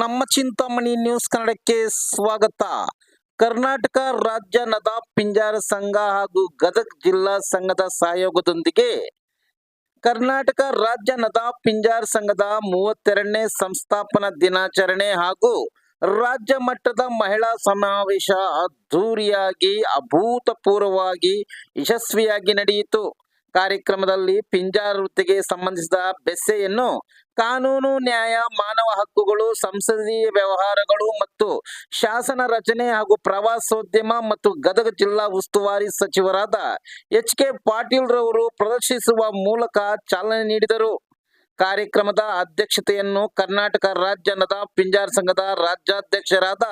ನಮ್ಮ ಚಿಂತಾಮಣಿ ನ್ಯೂಸ್ ಕನ್ನಡಕ್ಕೆ ಸ್ವಾಗತ. ಕರ್ನಾಟಕ ರಾಜ್ಯ ನದಾ ಪಿಂಜಾರ ಸಂಘ ಹಾಗೂ ಗದಗ್ ಜಿಲ್ಲಾ ಸಂಘದ ಸಹಯೋಗದೊಂದಿಗೆ ಕರ್ನಾಟಕ ರಾಜ್ಯ ನದಾ ಪಿಂಜಾರ್ ಸಂಘದ ಮೂವತ್ತೆರಡನೇ ಸಂಸ್ಥಾಪನಾ ದಿನಾಚರಣೆ ಹಾಗೂ ರಾಜ್ಯ ಮಟ್ಟದ ಮಹಿಳಾ ಸಮಾವೇಶ ಅದ್ಧೂರಿಯಾಗಿ ಅಭೂತಪೂರ್ವವಾಗಿ, ಯಶಸ್ವಿಯಾಗಿ ನಡೆಯಿತು. ಕಾರ್ಯಕ್ರಮದಲ್ಲಿ ಪಿಂಜಾರ ವೃತ್ತಿಗೆ ಸಂಬಂಧಿಸಿದ ಬೆಸ್ಸೆಯನ್ನು ಕಾನೂನು, ನ್ಯಾಯ, ಮಾನವ ಹಕ್ಕುಗಳು, ಸಂಸದೀಯ ವ್ಯವಹಾರಗಳು ಮತ್ತು ಶಾಸನ ರಚನೆ ಹಾಗೂ ಪ್ರವಾಸೋದ್ಯಮ ಮತ್ತು ಗದಗ ಜಿಲ್ಲಾ ಉಸ್ತುವಾರಿ ಸಚಿವರಾದ ಎಚ್ ಕೆ ಪಾಟೀಲ್ ರವರು ಪ್ರದರ್ಶಿಸುವ ಮೂಲಕ ಚಾಲನೆ ನೀಡಿದರು. ಕಾರ್ಯಕ್ರಮದ ಅಧ್ಯಕ್ಷತೆಯನ್ನು ಕರ್ನಾಟಕ ರಾಜ್ಯ ನದ ಪಿಂಜಾರ್ ಸಂಘದ ರಾಜ್ಯಾಧ್ಯಕ್ಷರಾದ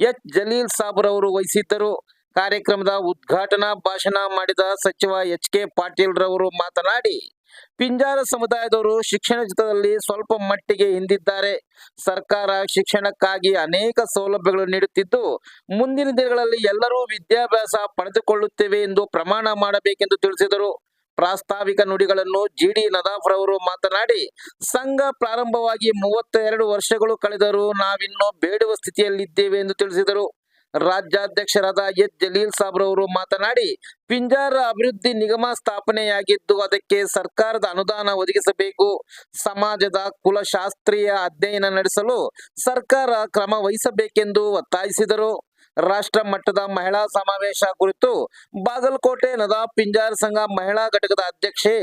ಎಚ್ ಜಲೀಲ್ ಸಾಬ್ರವರು ವಹಿಸಿದ್ದರು. ಕಾರ್ಯಕ್ರಮದ ಉದ್ಘಾಟನಾ ಭಾಷಣ ಮಾಡಿದ ಸಚಿವ ಎಚ್ ಕೆ ಪಾಟೀಲ್ ರವರು ಮಾತನಾಡಿ, ಪಿಂಜಾರ ಸಮುದಾಯದವರು ಶಿಕ್ಷಣ ಜೊತೆಯಲ್ಲಿ ಸ್ವಲ್ಪ ಮಟ್ಟಿಗೆ ಹಿಂದಿದ್ದಾರೆ. ಸರ್ಕಾರ ಶಿಕ್ಷಣಕ್ಕಾಗಿ ಅನೇಕ ಸೌಲಭ್ಯಗಳು ನೀಡುತ್ತಿದ್ದು, ಮುಂದಿನ ದಿನಗಳಲ್ಲಿ ಎಲ್ಲರೂ ವಿದ್ಯಾಭ್ಯಾಸ ಪಡೆದುಕೊಳ್ಳುತ್ತೇವೆ ಎಂದು ಪ್ರಮಾಣ ಮಾಡಬೇಕೆಂದು ತಿಳಿಸಿದರು. ಪ್ರಾಸ್ತಾವಿಕ ನುಡಿಗಳನ್ನು ಜಿಡಿ ನದಾಫ್ ರವರು ಮಾತನಾಡಿ, ಸಂಘ ಪ್ರಾರಂಭವಾಗಿ ಮೂವತ್ತೆರಡು ವರ್ಷಗಳು ಕಳೆದರೂ ನಾವಿನ್ನೂ ಬೇಡುವ ಸ್ಥಿತಿಯಲ್ಲಿದ್ದೇವೆ ಎಂದು ತಿಳಿಸಿದರು. ರಾಜ್ಯಾಧ್ಯಕ್ಷರಾದ ಎಚ್. ಜಲೀಲ್ ಸಾಬ್ರವರು ಮಾತನಾಡಿ, ಪಿಂಜಾರ ಅಭಿವೃದ್ಧಿ ನಿಗಮ ಸ್ಥಾಪನೆಯಾಗಿದ್ದು ಅದಕ್ಕೆ ಸರ್ಕಾರದ ಅನುದಾನ ಒದಗಿಸಬೇಕು. ಸಮಾಜದ ಕುಲಶಾಸ್ತ್ರೀಯ ಅಧ್ಯಯನ ನಡೆಸಲು ಸರ್ಕಾರ ಕ್ರಮ ವಹಿಸಬೇಕೆಂದು ಒತ್ತಾಯಿಸಿದರು. ರಾಷ್ಟ್ರ ಮಟ್ಟದ ಮಹಿಳಾ ಸಮಾವೇಶ ಕುರಿತು ಬಾಗಲಕೋಟೆ ನದಾಫ್ ಪಿಂಜಾರ್ ಸಂಘ ಮಹಿಳಾ ಘಟಕದ ಅಧ್ಯಕ್ಷೆ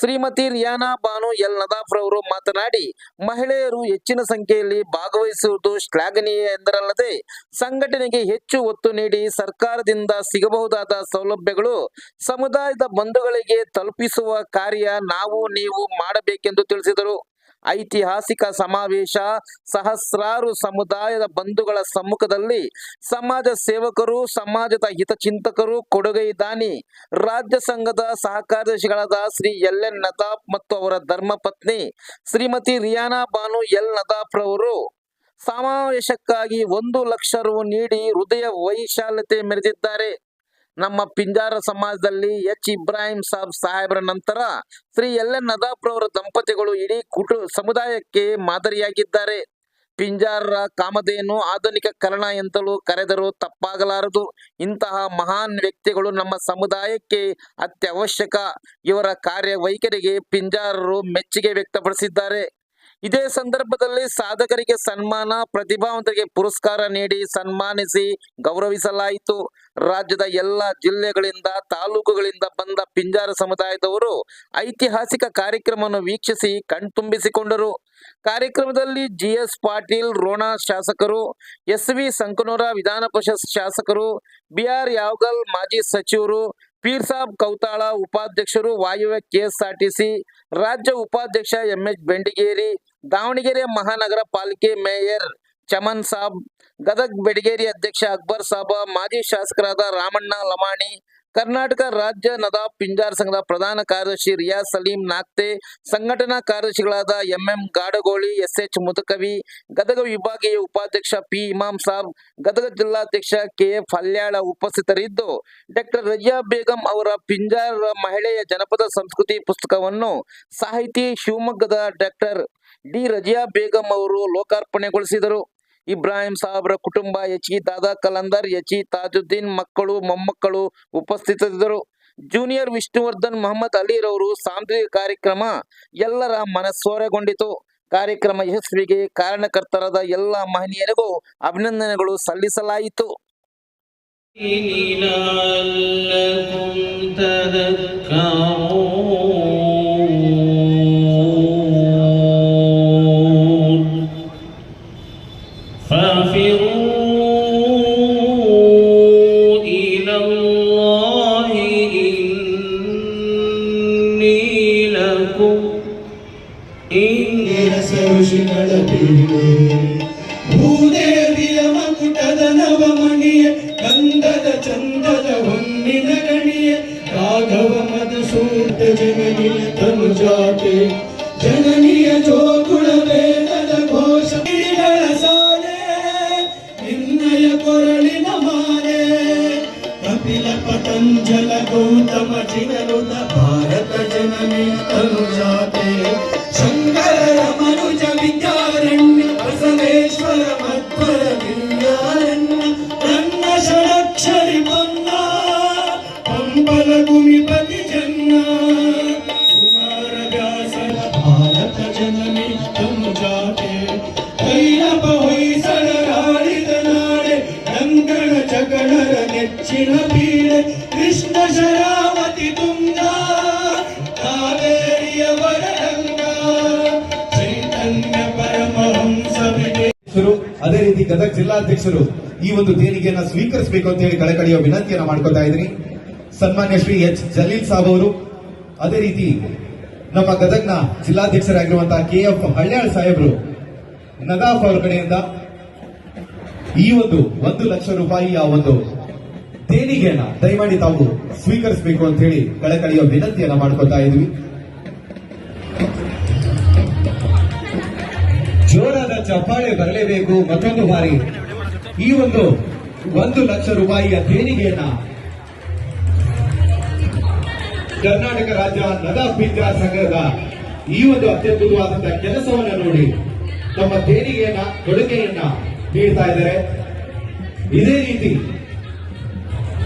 ಶ್ರೀಮತಿ ರಿಯಾನಾ ಬಾನು ಎಲ್ ನದಾಫ್ ರವರು ಮಾತನಾಡಿ, ಮಹಿಳೆಯರು ಹೆಚ್ಚಿನ ಸಂಖ್ಯೆಯಲ್ಲಿ ಭಾಗವಹಿಸುವುದು ಶ್ಲಾಘನೀಯ ಎಂದರಲ್ಲದೆ, ಸಂಘಟನೆಗೆ ಹೆಚ್ಚು ಒತ್ತು ನೀಡಿ ಸರ್ಕಾರದಿಂದ ಸಿಗಬಹುದಾದ ಸೌಲಭ್ಯಗಳು ಸಮುದಾಯದ ಬಂಧುಗಳಿಗೆ ತಲುಪಿಸುವ ಕಾರ್ಯ ನಾವು, ನೀವು ಮಾಡಬೇಕೆಂದು ತಿಳಿಸಿದರು. ಐತಿಹಾಸಿಕ ಸಮಾವೇಶ, ಸಹಸ್ರಾರು ಸಮುದಾಯದ ಬಂಧುಗಳ ಸಮ್ಮುಖದಲ್ಲಿ ಸಮಾಜ ಸೇವಕರು, ಸಮಾಜದ ಹಿತಚಿಂತಕರು ಕೊಡುಗೈ ದಾನಿ ರಾಜ್ಯ ಸಂಘದ ಸಹಕಾರ್ಯದರ್ಶಿಗಳಾದ ಶ್ರೀ ಎಲ್ ಎನ್ ನದಾಫ್ ಮತ್ತು ಅವರ ಧರ್ಮಪತ್ನಿ ಶ್ರೀಮತಿ ರಿಯಾನಾ ಬಾನು ಎಲ್ ನದಾಫ್ ರವರು ಸಮಾವೇಶಕ್ಕಾಗಿ ಒಂದು ಲಕ್ಷ ರು ನೀಡಿ ಹೃದಯ ವೈಶಾಲ್ಯತೆ ಮೆರೆದಿದ್ದಾರೆ. ನಮ್ಮ ಪಿಂಜಾರ ಸಮಾಜದಲ್ಲಿ ಎಚ್. ಇಬ್ರಾಹಿಂ ಸಾಬ್ ಸಾಹೇಬರ ನಂತರ ಶ್ರೀ ಎಲ್. ಎನ್. ನದಾಪ್ರವರ ದಂಪತಿಗಳು ಇಡೀ ಕುಟು ಸಮುದಾಯಕ್ಕೆ ಮಾದರಿಯಾಗಿದ್ದಾರೆ. ಪಿಂಜಾರ ಕಾಮಧೇನು ಆಧುನಿಕ ಕರ್ಣ ಎಂತಲೂ ಕರೆದರೂ ತಪ್ಪಾಗಲಾರದು. ಇಂತಹ ಮಹಾನ್ ವ್ಯಕ್ತಿಗಳು ನಮ್ಮ ಸಮುದಾಯಕ್ಕೆ ಅತ್ಯವಶ್ಯಕ. ಇವರ ಕಾರ್ಯವೈಖರಿಗೆ ಪಿಂಜಾರರು ಮೆಚ್ಚುಗೆ ವ್ಯಕ್ತಪಡಿಸಿದ್ದಾರೆ. ಇದೇ ಸಂದರ್ಭದಲ್ಲಿ ಸಾಧಕರಿಗೆ ಸನ್ಮಾನ, ಪ್ರತಿಭಾವಂತರಿಗೆ ಪುರಸ್ಕಾರ ನೀಡಿ ಸನ್ಮಾನಿಸಿ ಗೌರವಿಸಲಾಯಿತು. ರಾಜ್ಯದ ಎಲ್ಲ ಜಿಲ್ಲೆಗಳಿಂದ, ತಾಲೂಕುಗಳಿಂದ ಬಂದ ಪಿಂಜಾರ ಸಮುದಾಯದವರು ಐತಿಹಾಸಿಕ ಕಾರ್ಯಕ್ರಮವನ್ನು ವೀಕ್ಷಿಸಿ ಕಣ್ತುಂಬಿಸಿಕೊಂಡರು ಕಾರ್ಯಕ್ರಮದಲ್ಲಿ ಜಿಎಸ್ ಪಾಟೀಲ್, ರೋಣ ಶಾಸಕರು, ಎಸ್ ವಿ ಸಂಕನೂರ ವಿಧಾನ ಪರಿಷತ್ ಶಾಸಕರು ಬಿಆರ್ ಯಾವಗಲ್ ಮಾಜಿ ಸಚಿವರು ಪೀರ್ ಸಾಬ್ ಕೌತಾಳ ಉಪಾಧ್ಯಕ್ಷರು, ವಾಯುವ್ಯ ಕೆಎಸ್ಆರ್ಟಿಸಿ ರಾಜ್ಯ ಉಪಾಧ್ಯಕ್ಷ ಎಂಎಚ್ ಬೆಂಡಿಗೇರಿ ದಾವಣಗೆರೆ ಮಹಾನಗರ ಪಾಲಿಕೆ ಮೇಯರ್ ಚಮನ್ ಸಾಬ್, ಗದಗ್ ಬೆಡಗೇರಿ ಅಧ್ಯಕ್ಷ ಅಕ್ಬರ್ ಸಾಬ, ಮಾಜಿ ಶಾಸಕರಾದ ರಾಮಣ್ಣ ಲಮಾಣಿ, ಕರ್ನಾಟಕ ರಾಜ್ಯ ನದಾಬ್ ಪಿಂಜಾರ್ ಸಂಘದ ಪ್ರಧಾನ ಕಾರ್ಯದರ್ಶಿ ರಿಯಾಜ್ ಸಲೀಂ ನಾಕ್ತೆ ಸಂಘಟನಾ ಕಾರ್ಯದರ್ಶಿಗಳಾದ MM Gadagoli S H Mudakavi, Gadag ವಿಭಾಗೀಯ ಉಪಾಧ್ಯಕ್ಷ ಪಿ ಇಮಾಮ್ ಸಾಬ್, ಗದಗ ಜಿಲ್ಲಾಧ್ಯಕ್ಷ ಕೆ ಎಫ್ ಹಲ್ಯಾಳ ಉಪಸ್ಥಿತರಿದ್ದು. ಡಾಕ್ಟರ್ ರಜಿಯಾ ಬೇಗಂ ಅವರ ಪಿಂಜಾರ್ ಮಹಿಳೆಯ ಜನಪದ ಸಂಸ್ಕೃತಿ ಪುಸ್ತಕವನ್ನು ಸಾಹಿತಿ ಶಿವಮೊಗ್ಗದ ಡಾಕ್ಟರ್ ಡಿ ರಜಿಯಾ ಬೇಗಂ ಅವರು ಲೋಕಾರ್ಪಣೆಗೊಳಿಸಿದರು ಇಬ್ರಾಹಿಂ ಸಾಹಬ್ರ ಕುಟುಂಬ H E Dada Kalandar H E Tajuddin ಮಕ್ಕಳು ಮೊಮ್ಮಕ್ಕಳು ಉಪಸ್ಥಿತರಿದ್ದರು ಜೂನಿಯರ್ ವಿಷ್ಣುವರ್ಧನ್ ಮೊಹಮ್ಮದ್ ಅಲಿ ರವರು ಸಾಂಸ್ಕೃತಿಕ ಕಾರ್ಯಕ್ರಮ ಎಲ್ಲರ ಮನಸ್ಸೋರೆಗೊಂಡಿತು ಕಾರ್ಯಕ್ರಮ ಯಶಸ್ವಿಗೆ ಕಾರಣಕರ್ತರಾದ ಎಲ್ಲ ಮಹನೀಯರಿಗೂ ಅಭಿನಂದನೆಗಳು ಸಲ್ಲಿಸಲಾಯಿತು لعلكم تذكرون కపిల పతంజల గౌతమ జినరుద భారత జనని తనుజా. ಅದೇ ರೀತಿ ಗದಗ ಜಿಲ್ಲಾಧ್ಯಕ್ಷರು ಈ ಒಂದು ದೇಣಿಗೆಯನ್ನ ಸ್ವೀಕರಿಸಬೇಕು ಅಂತ ಹೇಳಿ ಕಳಕಳಿಯ ವಿನಂತಿಯನ್ನ ಮಾಡ್ಕೊತಾ ಇದ್ದೀನಿ. ಸನ್ಮಾನ್ಯ ಶ್ರೀ ಎಚ್. ಜಲೀಲ್ ಸಾಬ್ ಅವರು, ಅದೇ ರೀತಿ ನಮ್ಮ ಗದಗ್ನ ಜಿಲ್ಲಾಧ್ಯಕ್ಷರಾಗಿರುವಂತಹ ಕೆ. ಎಫ್. ಹಳ್ಯಾಳ್ ಸಾಹೇಬರು, ನದಾಫ್ ಅವರ ಕಡೆಯಿಂದ ಈ ಒಂದು ಒಂದು ಲಕ್ಷ ರೂಪಾಯಿಯ ಒಂದು ದೇಣಿಗೆಯನ್ನ ದಯಮಾಡಿ ತಾವು ಸ್ವೀಕರಿಸಬೇಕು ಅಂತ ಹೇಳಿ ಕಳಕಳಿಯ ವಿನಂತಿಯನ್ನ ಮಾಡ್ಕೊತಾ ಇದ್ವಿ. ಚಪ್ಪಾಳೆ ಬರಲೇಬೇಕು ಮತ್ತೊಂದು ಬಾರಿ. ಈ ಒಂದು ಒಂದು ಲಕ್ಷ ರೂಪಾಯಿಯ ದೇಣಿಗೆಯನ್ನ ಕರ್ನಾಟಕ ರಾಜ್ಯ ನದ ಪಿಂಜಾ ಸಂಘದ ಈ ಒಂದು ಅತ್ಯದ್ಭುತವಾದಂತಹ ಕೆಲಸವನ್ನ ನೋಡಿ ತಮ್ಮ ದೇಣಿಗೆಯನ್ನ, ಕೊಡುಗೆಯನ್ನ ನೀಡ್ತಾ ಇದ್ದಾರೆ. ಇದೇ ರೀತಿ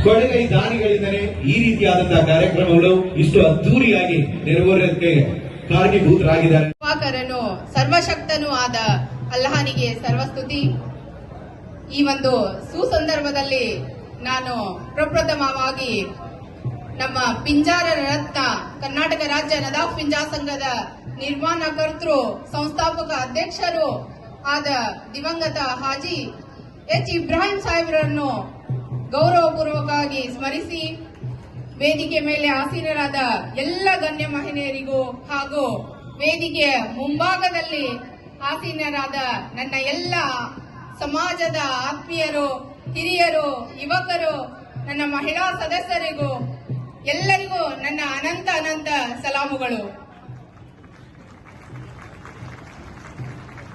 ಕೊಡುಗೈ ದಾನಿಗಳಿಂದಲೇ ಈ ರೀತಿಯಾದಂತಹ ಕಾರ್ಯಕ್ರಮಗಳು ಇಷ್ಟು ಅದ್ದೂರಿಯಾಗಿ ನೆರವೇರೋದಕ್ಕೆ ಕಾರಣೀಭೂತರಾಗಿದ್ದಾರೆ ಸರ್ವಶಕ್ತನೂ ಆದ ಅಲ್ಲಾಹನಿಗೆ ಸರ್ವಸ್ತುತಿ. ಈ ಒಂದು ಸುಸಂದರ್ಭದಲ್ಲಿ ನಾನು ಪ್ರಪ್ರಥಮವಾಗಿ ನಮ್ಮ ಪಿಂಜಾರ ರತ್ನ ಕರ್ನಾಟಕ ರಾಜ್ಯ ನದಾಫ್ ಪಿಂಜಾ ಸಂಘದ ನಿರ್ಮಾಣಕರ್ತೃ ಸಂಸ್ಥಾಪಕ ಅಧ್ಯಕ್ಷರು ಆದ ದಿವಂಗತ ಹಾಜಿ ಎಚ್ ಇಬ್ರಾಹಿಂ ಸಾಹೇಬರನ್ನು ಗೌರವಪೂರ್ವಕವಾಗಿ ಸ್ಮರಿಸಿ, ವೇದಿಕೆ ಮೇಲೆ ಆಸೀನರಾದ ಎಲ್ಲ ಗಣ್ಯ ಮಹಿಳೆಯರಿಗೂ ಹಾಗೂ ವೇದಿಕೆಯ ಮುಂಭಾಗದಲ್ಲಿ ಆಸೀನರಾದ ನನ್ನ ಎಲ್ಲ ಸಮಾಜದ ಆತ್ಮೀಯರು, ಹಿರಿಯರು, ಯುವಕರು, ನನ್ನ ಮಹಿಳಾ ಸದಸ್ಯರಿಗೂ, ಎಲ್ಲರಿಗೂ ನನ್ನ ಅನಂತ ಅನಂತ ಸಲಾಮುಗಳು.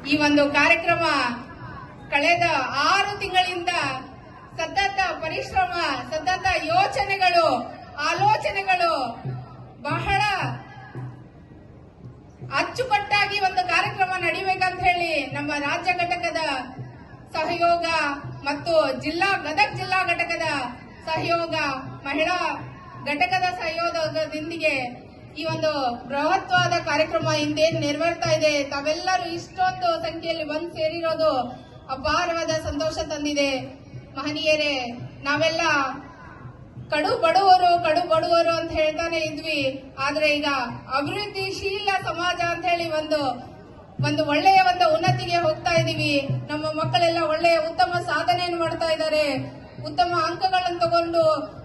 ಈ ಒಂದು ಕಾರ್ಯಕ್ರಮ ಕಳೆದ ಆರು ತಿಂಗಳಿಂದ ಸತತ ಪರಿಶ್ರಮ, ಸತತ ಯೋಚನೆಗಳು, ಆಲೋಚನೆಗಳು ಬಹಳ ಅಚ್ಚುಕಟ್ಟಾಗಿ ಒಂದು ಕಾರ್ಯಕ್ರಮ ನಡಿಬೇಕಂತ ಹೇಳಿ ನಮ್ಮ ರಾಜ್ಯ ಘಟಕದ ಸಹಯೋಗ ಮತ್ತು ಜಿಲ್ಲಾ, ಗದಗ ಜಿಲ್ಲಾ ಘಟಕದ ಸಹಯೋಗ, ಮಹಿಳಾ ಘಟಕದ ಸಹಯೋಗದೊಂದಿಗೆ ಈ ಒಂದು ಬೃಹತ್ವಾದ ಕಾರ್ಯಕ್ರಮ ಹಿಂದೇನು ನೆರವೇರ್ತಾ ಇದೆ, ತಾವೆಲ್ಲರೂ ಇಷ್ಟೊಂದು ಸಂಖ್ಯೆಯಲ್ಲಿ ಬಂದು ಸೇರಿರೋದು ಅಪಾರವಾದ ಸಂತೋಷ ತಂದಿದೆ. ಮಹನೀಯರೇ, ನಾವೆಲ್ಲ ಕಡು ಬಡವರು ಕಡು ಬಡವರು ಅಂತ ಹೇಳ್ತಾನೆ ಇದ್ವಿ. ಆದ್ರೆ ಈಗ ಅಭಿವೃದ್ಧಿಶೀಲ ಸಮಾಜ ಅಂತ ಹೇಳಿ ಒಂದು ಒಂದು ಒಳ್ಳೆಯ ಒಂದು ಉನ್ನತಿಗೆ ಹೋಗ್ತಾ ಇದೀವಿ. ನಮ್ಮ ಮಕ್ಕಳೆಲ್ಲ ಒಳ್ಳೆಯ ಉತ್ತಮ ಸಾಧನೆಯನ್ನು ಮಾಡ್ತಾ ಇದ್ದಾರೆ. ಉತ್ತಮ ಅಂಕಗಳನ್ನು ತಗೊಂಡು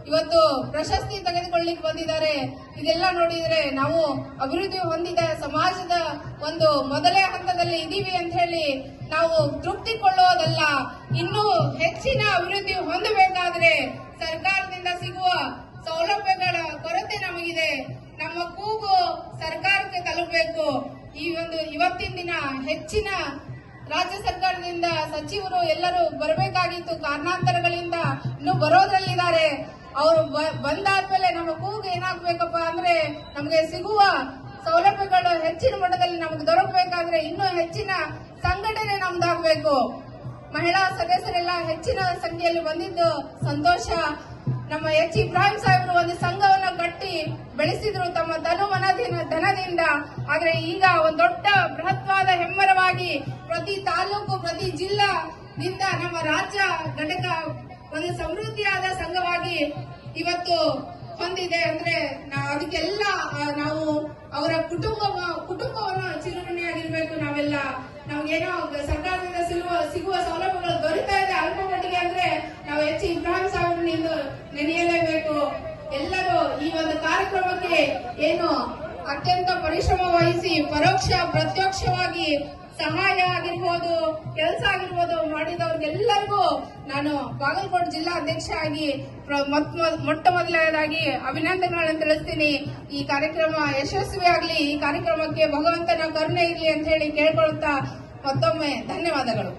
ಇವತ್ತು ಪ್ರಶಸ್ತಿ ತೆಗೆದುಕೊಳ್ಳಿಕ್ ಬಂದಿದ್ದಾರೆ. ಇದೆಲ್ಲ ನೋಡಿದ್ರೆ ನಾವು ಅಭಿವೃದ್ಧಿ ಹೊಂದಿದ ಸಮಾಜದ ಒಂದು ಮೊದಲೇ ಹಂತದಲ್ಲಿ ಇದೀವಿ ಅಂತ ಹೇಳಿ ನಾವು ತೃಪ್ತಿ ಕೊಳ್ಳೋದಲ್ಲ ಇನ್ನೂ ಹೆಚ್ಚಿನ ಅಭಿವೃದ್ಧಿ ಹೊಂದಬೇಕಾದ್ರೆ ಸರ್ಕಾರದಿಂದ ಸಿಗುವ ಸೌಲಭ್ಯಗಳ ಕೊರತೆ ನಮಗಿದೆ. ನಮ್ಮ ಕೂಗು ಸರ್ಕಾರಕ್ಕೆ ತಲುಪಬೇಕು. ಈ ಒಂದು ಇವತ್ತಿನ ದಿನ ಹೆಚ್ಚಿನ ರಾಜ್ಯ ಸರ್ಕಾರದಿಂದ ಸಚಿವರು ಎಲ್ಲರೂ ಬರಬೇಕಾಗಿತ್ತು. ಕಾರಣಾಂತರಗಳಿಂದ ಇನ್ನು ಬರೋದ್ರಲ್ಲಿದ್ದಾರೆ. ಅವರು ಬಂದಾದ್ಮೇಲೆ ನಮ್ಮ ಕೂಗು ಏನಾಗ್ಬೇಕಪ್ಪ ಅಂದ್ರೆ ನಮಗೆ ಸಿಗುವ ಸೌಲಭ್ಯಗಳು ಹೆಚ್ಚಿನ ಮಟ್ಟದಲ್ಲಿ ನಮಗೆ ದೊರಕಬೇಕಾದ್ರೆ ಇನ್ನೂ ಹೆಚ್ಚಿನ ಸಂಘಟನೆ ನಮ್ದಾಗಬೇಕು. ಮಹಿಳಾ ಸದಸ್ಯರೆಲ್ಲ ಹೆಚ್ಚಿನ ಸಂಖ್ಯೆಯಲ್ಲಿ ಬಂದಿದ್ದು ಸಂತೋಷ. ನಮ್ಮ ಎಚ್ ಇಬ್ರಾಹಿಂ ಸಾಹೇಬರು ಒಂದು ಸಂಘವನ್ನ ಕಟ್ಟಿ ಬೆಳೆಸಿದ್ರು ತಮ್ಮ ಧನು ಮನದಿನ ಧನದಿಂದ. ಆದ್ರೆ ಈಗ ಒಂದು ದೊಡ್ಡ ಬೃಹತ್ವಾದ ಹೆಮ್ಮರವಾಗಿ ಪ್ರತಿ ತಾಲೂಕು, ಪ್ರತಿ ಜಿಲ್ಲಾದಿಂದ ನಮ್ಮ ರಾಜ್ಯ ಘಟಕ ಒಂದು ಸಮೃದ್ಧಿಯಾದ ಸಂಘವಾಗಿ ಇವತ್ತು ಹೊಂದಿದೆ ಅಂದ್ರೆ ಅದಕ್ಕೆಲ್ಲ ನಾವು ಅವರ ಕುಟುಂಬ ಕುಟುಂಬವನ್ನು ಚಿರಋಣಿಯಾಗಿರ್ಬೇಕು ನಾವೆಲ್ಲ, ನಮ್ಗೇನೋ ಸರ್ಕಾರದಿಂದ ಸಿಗುವ ಸಿಗುವ ಸೌಲಭ್ಯಗಳು ದೊರೀತಾ ಇದೆ ಅಲ್ಪ ಮಟ್ಟಿಗೆ ಅಂದ್ರೆ ನಾವು ಹೆಚ್ಚು ಇಬ್ರಾಹಿಂ ಸಾಹೇಬ್ ನೆನೆಯಲೇಬೇಕು. ಎಲ್ಲರೂ ಈ ಒಂದು ಕಾರ್ಯಕ್ರಮಕ್ಕೆ ಏನು ಅತ್ಯಂತ ಪರಿಶ್ರಮ ವಹಿಸಿ, ಪರೋಕ್ಷ, ಪ್ರತ್ಯಕ್ಷವಾಗಿ ಸಹಾಯ ಆಗಿರ್ಬೋದು, ಕೆಲಸ ಆಗಿರ್ಬೋದು ಮಾಡಿದವ್ರಿಗೆಲ್ಲರಿಗೂ ನಾನು ಬಾಗಲಕೋಟೆ ಜಿಲ್ಲಾ ಅಧ್ಯಕ್ಷ ಆಗಿ ಮೊಟ್ಟ ಮೊದಲನೇದಾಗಿ ಅಭಿನಂದನೆಗಳನ್ನು ತಿಳಿಸ್ತೀನಿ. ಈ ಕಾರ್ಯಕ್ರಮ ಯಶಸ್ವಿಯಾಗಲಿ ಈ ಕಾರ್ಯಕ್ರಮಕ್ಕೆ ಭಗವಂತನ ಕರುಣೆ ಇರಲಿ ಅಂತ ಹೇಳಿ ಕೇಳ್ಕೊಳ್ತಾ ಮತ್ತೊಮ್ಮೆ ಧನ್ಯವಾದಗಳು.